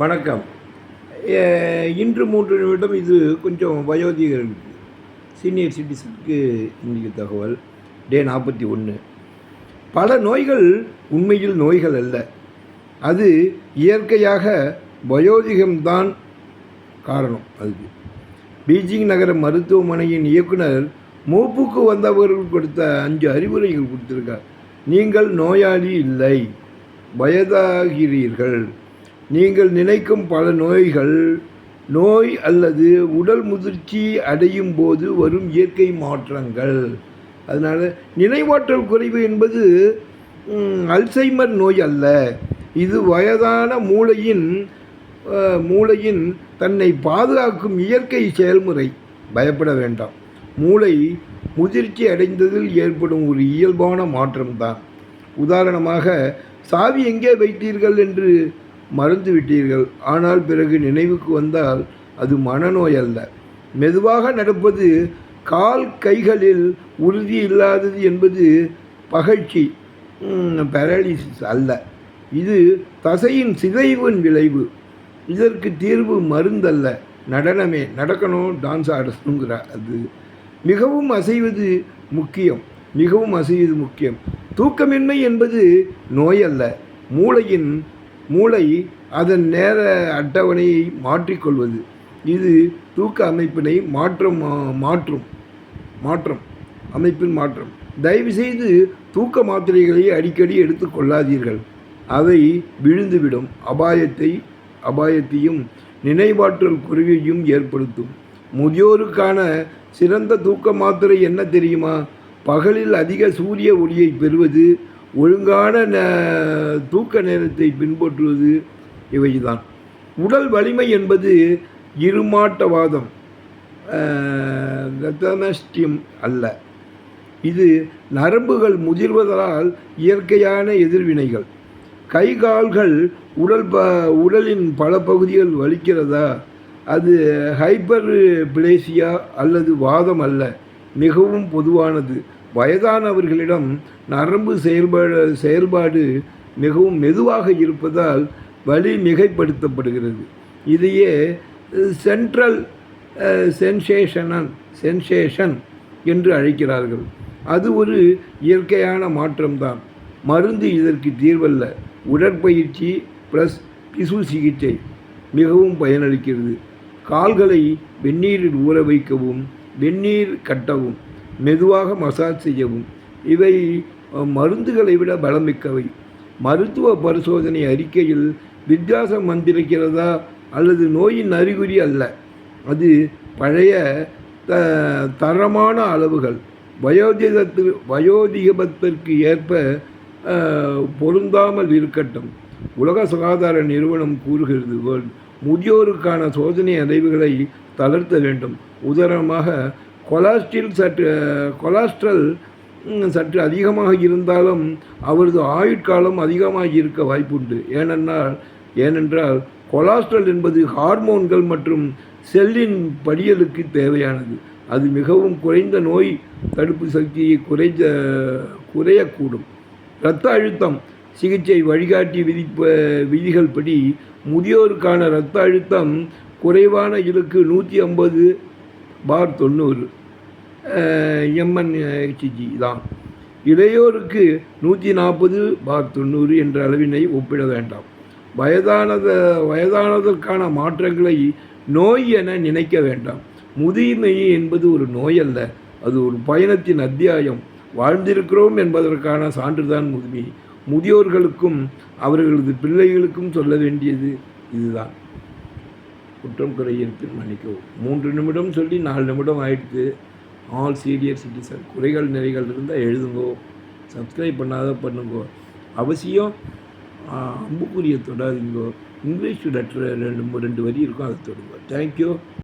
வணக்கம். இன்று மூன்று நிமிடம் இது கொஞ்சம் வயோதிகர்களுக்கு சீனியர் சிட்டிசனுக்கு இன்றைக்கு தகவல். டே நாற்பத்தி ஒன்று பல நோய்கள் உண்மையில் நோய்கள் அல்ல. அது இயற்கையாக வயோதிகம்தான் காரணம் அதுக்கு பீஜிங் நகர மருத்துவமனையின் இயக்குனர் மூப்புக்கு வந்தவர்கள் கொடுத்த அஞ்சு அறிவுரைகள் கொடுத்துருக்கார். நீங்கள் நோயாளி இல்லை. வயதாகிறீர்கள். நீங்கள் நினைக்கும் பல நோய்கள் நோய் அல்லது உடல் முதிர்ச்சி அடையும் போது வரும் இயற்கை மாற்றங்கள். அதனால் நினைவாற்றல் குறைவு என்பது அல்சைமர் நோய் அல்ல. இது வயதான மூளையின் மூளையின் தன்னை பாதுகாக்கும் இயற்கை செயல்முறை. பயப்பட வேண்டாம். மூளை முதிர்ச்சி அடைந்ததில் ஏற்படும் ஒரு இயல்பான மாற்றம்தான். உதாரணமாக சாவி எங்கே வைத்தீர்கள் என்று மறந்து விட்டீர்கள். ஆனால் பிறகு நினைவுக்கு வந்தால் அது மனநோய் அல்ல. மெதுவாக நடப்பது கால் கைகளில் உறுதி இல்லாதது என்பது பகழ்ச்சி பேரலிசிஸ் அல்ல. இது தசையின் சிதைவின் விளைவு. இதற்கு தீர்வு மருந்தல்ல. நடனமே நடக்கணும் டான்ஸ் ஆடணுங்கிற அது. மிகவும் அசைவது முக்கியம். மிகவும் அசைவது முக்கியம். தூக்கமின்மை என்பது நோய் அல்ல. மூளையின் மூளை அதன் நேர அட்டவணையை மாற்றிக்கொள்வது. இது தூக்க அமைப்பினை மாற்றம் மாற்றும் மாற்றம் அமைப்பின் மாற்றம். தயவுசெய்து தூக்க மாத்திரைகளை அடிக்கடி எடுத்துக்கொள்ளாதீர்கள் அவை விழுந்துவிடும். அபாயத்தை அபாயத்தையும் நினைவாற்றல் குறைவையும் ஏற்படுத்தும். முதியோருக்கான சிறந்த தூக்க மாத்திரை என்ன தெரியுமா? பகலில் அதிக சூரிய ஒளியை பெறுவது ஒழுங்கான ந- தூக்க நேரத்தை பின்பற்றுவது இவைதான். உடல் வலிமை என்பது இருமாட்டவாதம். கதனஷ்டியம் அல்ல. இது நரம்புகள் முதிர்வதால் இயற்கையான எதிர்வினைகள். கை கால்கள் உடல் ப உடலின் பல பகுதிகள் வலிக்கிறதா? அது ஹைப்பர் பிளேசியா அல்லது வாதம் அல்ல. மிகவும் பொதுவானது. வயதானவர்களிடம் நரம்பு செயல்பாடு செயல்பாடு மிகவும் மெதுவாக இருப்பதால் வலி மிகைப்படுத்தப்படுகிறது. இதையே சென்ட்ரல் சென்சேஷனன் சென்சேஷன் என்று அழைக்கிறார்கள். அது ஒரு இயற்கையான மாற்றம்தான். மருந்து இதற்கு தீர்வல்ல. உடற்பயிற்சி ப்ளஸ் பிசு சிகிச்சை மிகவும் பயனளிக்கிறது. கால்களை வெந்நீரில் ஊற வைக்கவும் வெந்நீர் கட்டவும். மெதுவாக மசாஜ் செய்யவும். இவை மருந்துகளை விட பலமிக்கவை. மருத்துவ பரிசோதனை அறிக்கையில் வித்தியாசம் வந்திருக்கிறதா அல்லது நோயின் அறிகுறி அல்ல. அது பழைய த தரமான அளவுகள். வயோதிகத்து வயோதிகபத்திற்கு ஏற்ப பொருந்தாமல் இருக்கட்டும். உலக சுகாதார நிறுவனம் கூறுகிறது முதியோருக்கான சோதனை அறிவுகளை தளர்த்த வேண்டும். உதாரணமாக கொலாஸ்ட்ரில் சற்று கொலாஸ்ட்ரல் சற்று அதிகமாக இருந்தாலும் அவரது ஆயுட்காலம் அதிகமாக இருக்க வாய்ப்புண்டு. ஏனென்றால் ஏனென்றால் கொலாஸ்ட்ரல் என்பது ஹார்மோன்கள் மற்றும் செல்லின் படியலுக்கு தேவையானது. அது மிகவும் குறைந்த நோய் தடுப்பு சக்தியை குறைந்த குறையக்கூடும். இரத்த அழுத்தம் சிகிச்சை வழிகாட்டி விதிப்ப விதிகள் படி முதியோருக்கான இரத்த அழுத்தம் குறைவான இலக்கு நூற்றி ஐம்பது பார் தொண்ணூறு எம்என்ஹெச்ஜி தான். இளையோருக்கு நூற்றி நாற்பது பார் தொண்ணூறு என்ற அளவினை ஒப்பிட வேண்டாம். வயதானத வயதானதற்கான மாற்றங்களை நோய் என நினைக்க வேண்டாம். முதுமை என்பது ஒரு நோய் அல்ல அது ஒரு பயணத்தின் அத்தியாயம். வாழ்ந்திருக்கிறோம் என்பதற்கான சான்றுதான் முதுமை. முதியோர்களுக்கும் அவர்களது பிள்ளைகளுக்கும் சொல்ல வேண்டியது இதுதான். குற்றம் குறையிற்கு மன்னிக்கவும் மூன்று நிமிடம் சொல்லி நாலு நிமிடம் ஆயிடுச்சு. ஆல் சீனியர் சிட்டிசன் குறைகள் நிறைகள் இருந்தால் எழுதுங்கோ. சப்ஸ்கிரைப் பண்ணாத பண்ணுங்கோ. அவசியம் அம்புக்குரிய தொடாதீங்கோ. இங்கிலீஷ் லெட்டர் ரெண்டு ரெண்டு வரி இருக்கும் அதை தொடுங்க. தேங்க்யூ